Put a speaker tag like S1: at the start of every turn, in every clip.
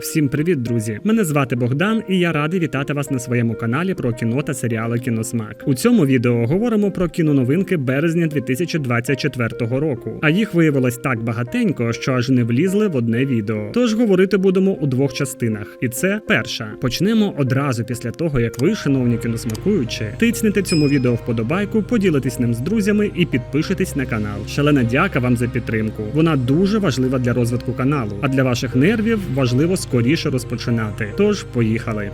S1: Всім привіт, друзі! Мене звати Богдан, і я радий вітати вас на своєму каналі про кіно та серіали Кіносмак. У цьому відео говоримо про кіноновинки березня 2024 року. А їх виявилось так багатенько, що аж не влізли в одне відео. Тож говорити будемо у двох частинах. І це перша. Почнемо одразу після того, як ви, шановні кіносмакуючі, тицнете цьому відео вподобайку, поділитесь ним з друзями і підпишитесь на канал. Шалена дяка вам за підтримку. Вона дуже важлива для розвитку каналу, а для ваших нервів важливо скоріше розпочинати. Тож поїхали.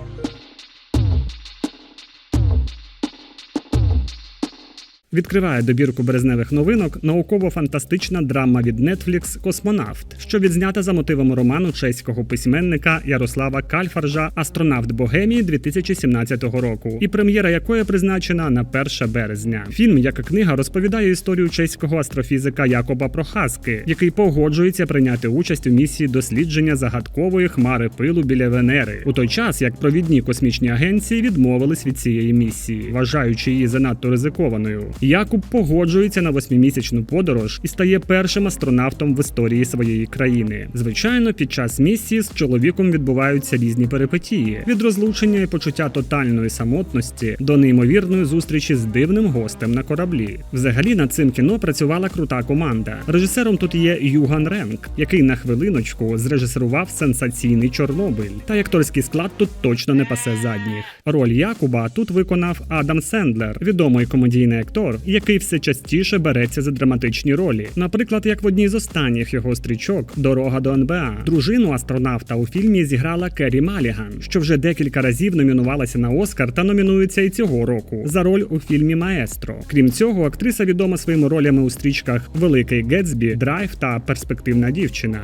S1: Відкриває добірку березневих новинок науково-фантастична драма від Netflix Космонавт, що відзнята за мотивами роману чеського письменника Ярослава Кальфаржа Астронавт Богемії 2017 року, і прем'єра якої призначена на 1 березня. Фільм, як і книга, розповідає історію чеського астрофізика Якоба Прохаски, який погоджується прийняти участь у місії дослідження загадкової хмари пилу біля Венери, у той час як провідні космічні агенції відмовились від цієї місії, вважаючи її занадто ризикованою. Якуб погоджується на восьмимісячну подорож і стає першим астронавтом в історії своєї країни. Звичайно, під час місії з чоловіком відбуваються різні перипетії від розлучення і почуття тотальної самотності до неймовірної зустрічі з дивним гостем на кораблі. Взагалі над цим кіно працювала крута команда. Режисером тут є Юган Ренк, який на хвилиночку зрежисерував сенсаційний Чорнобиль. Та акторський склад тут точно не пасе задніх. Роль Якуба тут виконав Адам Сендлер, відомий комедійний актор, який все частіше береться за драматичні ролі. Наприклад, як в одній з останніх його стрічок Дорога до НБА. Дружину астронавта у фільмі зіграла Керрі Маліган, що вже декілька разів номінувалася на Оскар та номінується і цього року за роль у фільмі Маестро. Крім цього, актриса відома своїми ролями у стрічках Великий Гетсбі, Драйв та Перспективна дівчина.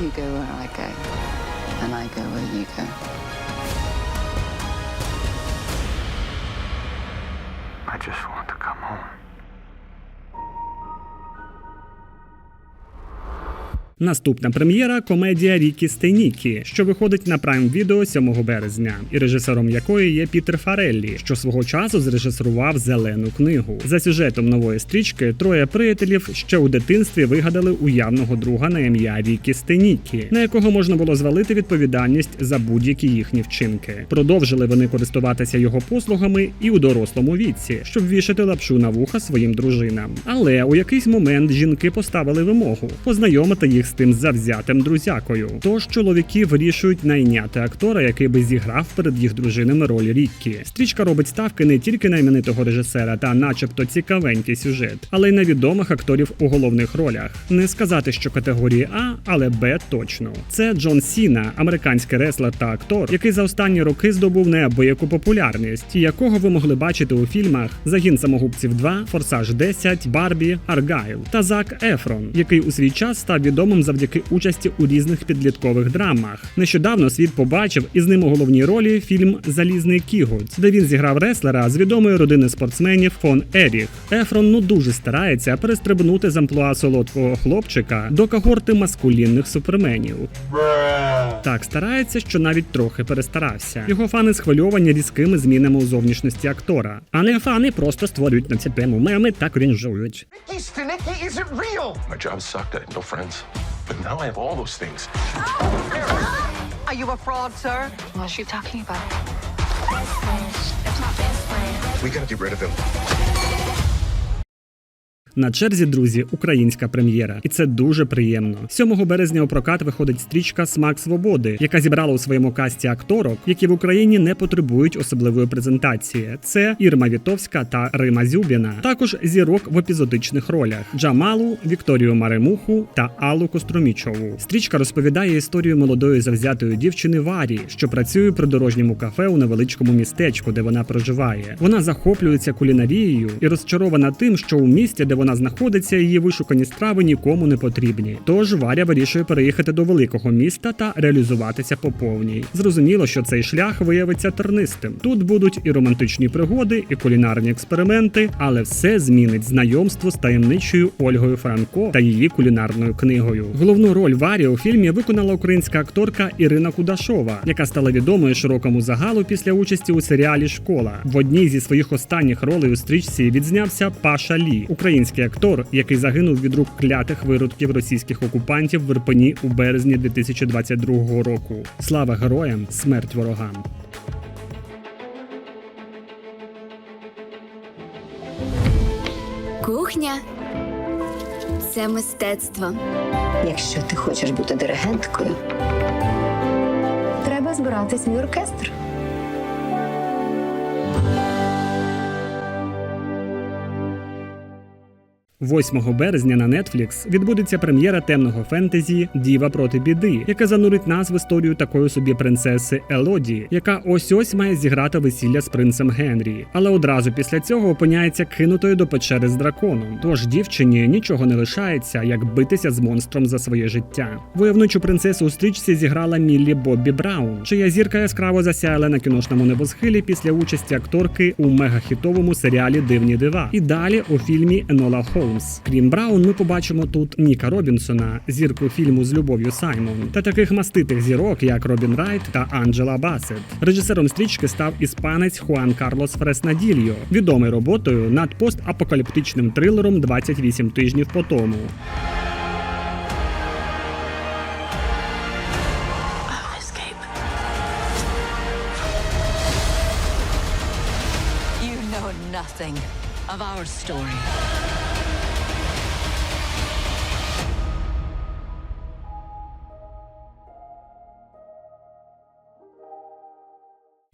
S2: You go where I go, and I go where you go.
S3: Just want
S1: Наступна прем'єра комедія Рікі Стейнікі, що виходить на Prime Video 7 березня, і режисером якої є Пітер Фареллі, що свого часу зрежисерував зелену книгу. За сюжетом нової стрічки троє приятелів ще у дитинстві вигадали уявного друга на ім'я Рікі Стейнікі, на якого можна було звалити відповідальність за будь-які їхні вчинки. Продовжили вони користуватися його послугами і у дорослому віці, щоб вішати лапшу на вуха своїм дружинам. Але у якийсь момент жінки поставили вимогу познайомити їх з тим завзятим друзякою. Тож чоловіки вирішують найняти актора, який би зіграв перед їх дружинами роль Ріккі. Стрічка робить ставки не тільки на іменитого режисера та, начебто, цікавенький сюжет, але й на відомих акторів у головних ролях. Не сказати, що категорії А, але Б точно. Це Джон Сіна, американський реслер та актор, який за останні роки здобув неабияку популярність, якого ви могли бачити у фільмах Загін самогубців 2, Форсаж 10, Барбі, Аргайл та Зак Ефрон, який у свій час став відомим завдяки участі у різних підліткових драмах. Нещодавно світ побачив із ним у головній ролі фільм Залізний Кігут, де він зіграв реслера з відомої родини спортсменів фон Еріх. Ефрон ну дуже старається перестрибнути з амплуа солодкого хлопчика до когорти маскулінних суперменів. Так старається, що навіть трохи перестарався. Його фани схвильовані різкими змінами у зовнішності актора. А не фани просто створюють на цю тему меми та крінжують.
S3: But now I have all those things.
S2: Are you a fraud, sir?
S4: What are you talking about?
S3: We gotta get rid of him.
S1: На черзі, друзі, українська прем'єра, і це дуже приємно. 7 березня у прокат виходить стрічка Смак свободи, яка зібрала у своєму касті акторок, які в Україні не потребують особливої презентації. Це Ірма Вітовська та Рима Зюбіна. Також зірок в епізодичних ролях: Джамалу, Вікторію Маремуху та Аллу Костромічову. Стрічка розповідає історію молодої завзятої дівчини Варі, що працює при дорожньому кафе у невеличкому містечку, де вона проживає. Вона захоплюється кулінарією і розчарована тим, що у місті, де вона знаходиться, її вишукані страви нікому не потрібні. Тож Варя вирішує переїхати до великого міста та реалізуватися по повній. Зрозуміло, що цей шлях виявиться тернистим. Тут будуть і романтичні пригоди, і кулінарні експерименти, але все змінить знайомство з таємничою Ольгою Франко та її кулінарною книгою. Головну роль Варі у фільмі виконала українська акторка Ірина Кудашова, яка стала відомою широкому загалу після участі у серіалі Школа. В одній зі своїх останніх ролей у стрічці відзнявся Паша Лі, український український актор, який загинув від рук клятих виродків російських окупантів в Ірпені у березні 2022 року. Слава героям, смерть ворогам.
S4: Кухня це мистецтво.
S5: Якщо ти хочеш бути диригенткою, треба збирати свій оркестр.
S1: 8 березня на Netflix відбудеться прем'єра темного фентезі Діва проти біди, яка занурить нас в історію такої собі принцеси Елоді, яка ось ось має зіграти весілля з принцем Генрі. Але одразу після цього опиняється кинутою до печери з драконом. Тож дівчині нічого не лишається, як битися з монстром за своє життя. Войовничу принцесу у стрічці зіграла Міллі Боббі Браун, чия зірка яскраво засяяла на кіношному небосхилі після участі акторки у мегахітовому серіалі Дивні дива. І далі у фільмі Енола Холмс. Крім Браун, ми побачимо тут Ніка Робінсона, зірку фільму з любов'ю Саймон, та таких маститих зірок, як Робін Райт та Анджела Басет. Режисером стрічки став іспанець Хуан Карлос Фреснадільо, відомий роботою над постапокаліптичним трилером «28 тижнів по тому.
S2: Nothing of our story.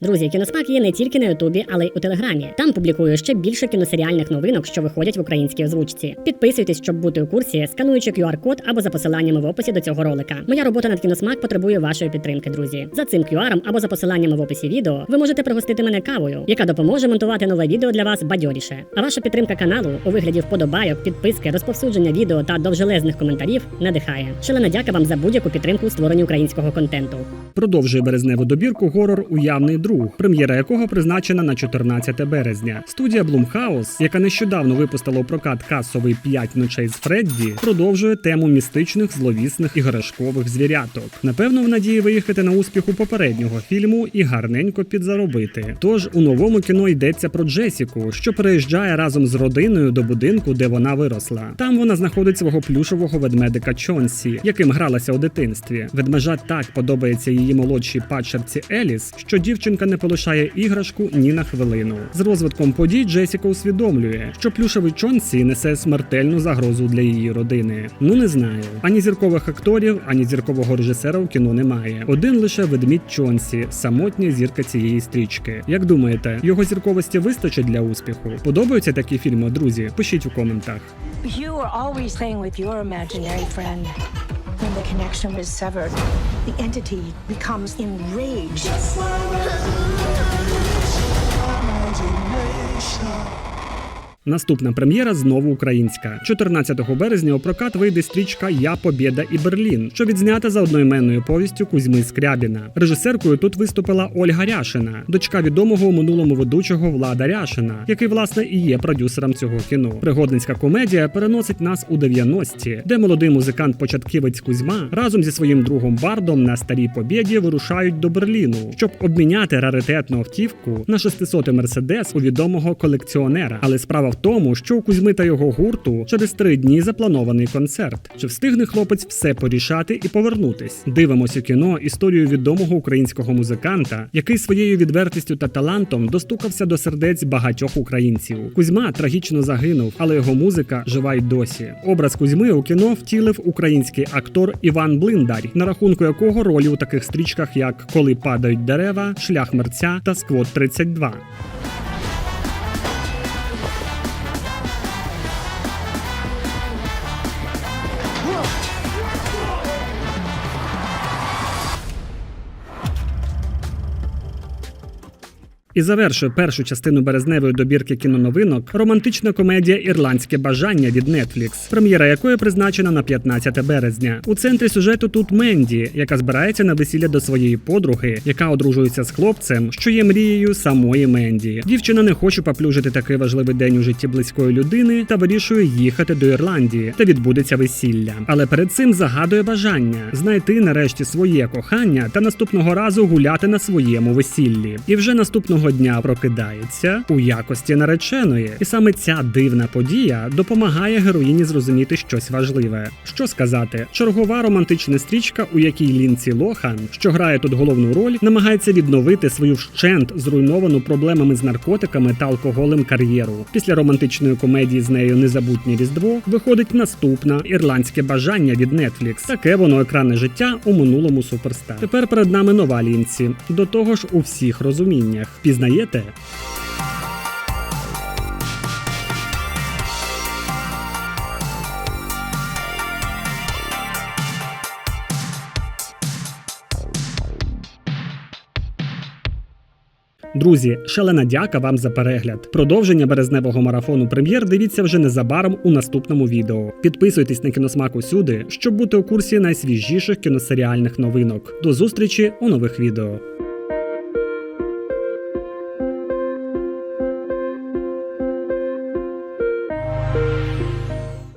S6: Друзі, кіносмак є не тільки на Ютубі, але й у Телеграмі. Там публікую ще більше кіносеріальних новинок, що виходять в українській озвучці. Підписуйтесь, щоб бути у курсі, скануючи QR-код або за посиланнями в описі до цього ролика. Моя робота над кіносмак потребує вашої підтримки, друзі. За цим QR або за посиланнями в описі відео ви можете пригостити мене кавою, яка допоможе монтувати нове відео для вас бадьоріше. А ваша підтримка каналу у вигляді вподобайок, підписки, розповсюдження відео та довжелезних коментарів надихає. Шалена дяка вам за будь-яку підтримку у створенні українського контенту.
S1: Продовжує березневу добірку горор Уявний друг, прем'єра якого призначена на 14 березня. Студія Blumhouse, яка нещодавно випустила у прокат касовий «П'ять ночей з Фредді, продовжує тему містичних, зловісних і грашкових звіряток. Напевно, в надії виїхати на успіх у попереднього фільму і гарненько підзаробити. Тож у новому кіно йдеться про Джесіку, що переїжджає разом з родиною до будинку, де вона виросла. Там вона знаходить свого плюшового ведмедика Чонсі, яким гралася у дитинстві. Ведмежа так подобається її молодшій падчерці Еліс, що дівчинка не полишає іграшку ні на хвилину. З розвитком подій Джесіка усвідомлює, що плюшевий Чонсі несе смертельну загрозу для її родини. Ну не знаю. Ані зіркових акторів, ані зіркового режисера у кіно немає. Один лише ведмідь Чонсі, самотня зірка цієї стрічки. Як думаєте, його зірковості вистачить для успіху? Подобаються такі фільми, друзі? Пишіть у коментах.
S7: You are always playing with your imaginary friend. The connection is severed, the entity becomes enraged.
S1: Наступна прем'єра знову українська. 14 березня у прокат вийде стрічка Я Побєда і Берлін, що відзнята за одноіменною повістю Кузьми Скрябіна. Режисеркою тут виступила Ольга Ряшина, дочка відомого у минулому ведучого Влада Ряшина, який власне і є продюсером цього кіно. Пригодницька комедія переносить нас у 90-ті, де молодий музикант-початківець Кузьма разом зі своїм другом Бардом на старій побєді вирушають до Берліну, щоб обміняти раритетну автівку на 600 мерседес у відомого колекціонера. Але справа тому, що у Кузьми та його гурту через три дні запланований концерт. Чи встигне хлопець все порішати і повернутись? Дивимося кіно історію відомого українського музиканта, який своєю відвертістю та талантом достукався до сердець багатьох українців. Кузьма трагічно загинув, але його музика жива й досі. Образ Кузьми у кіно втілив український актор Іван Блиндарь, на рахунку якого ролі у таких стрічках, як Коли падають дерева, Шлях мерця та Сквот 32. І завершує першу частину березневої добірки кіноновинок романтична комедія Ірландське бажання від Netflix, прем'єра якої призначена на 15 березня. У центрі сюжету тут Менді, яка збирається на весілля до своєї подруги, яка одружується з хлопцем, що є мрією самої Менді. Дівчина не хоче поплюжити такий важливий день у житті близької людини та вирішує їхати до Ірландії, де відбудеться весілля. Але перед цим загадує бажання знайти нарешті своє кохання та наступного разу гуляти на своєму весіллі. І вже наступного одного дня прокидається у якості нареченої, і саме ця дивна подія допомагає героїні зрозуміти щось важливе. Що сказати, чергова романтична стрічка, у якій Лінці Лохан, що грає тут головну роль, намагається відновити свою вщент зруйновану проблемами з наркотиками та алкоголем кар'єру. Після романтичної комедії з нею Незабутнє Різдво виходить наступна ірландське бажання від Netflix. Таке воно екранне життя у минулому суперстар. Тепер перед нами нова лінці. До того ж, у всіх розуміннях. Пізнаєте? Друзі, шалена дяка вам за перегляд. Продовження березневого марафону прем'єр дивіться вже незабаром у наступному відео. Підписуйтесь на кіносмак усюди, щоб бути у курсі найсвіжіших кіносеріальних новинок. До зустрічі у нових відео.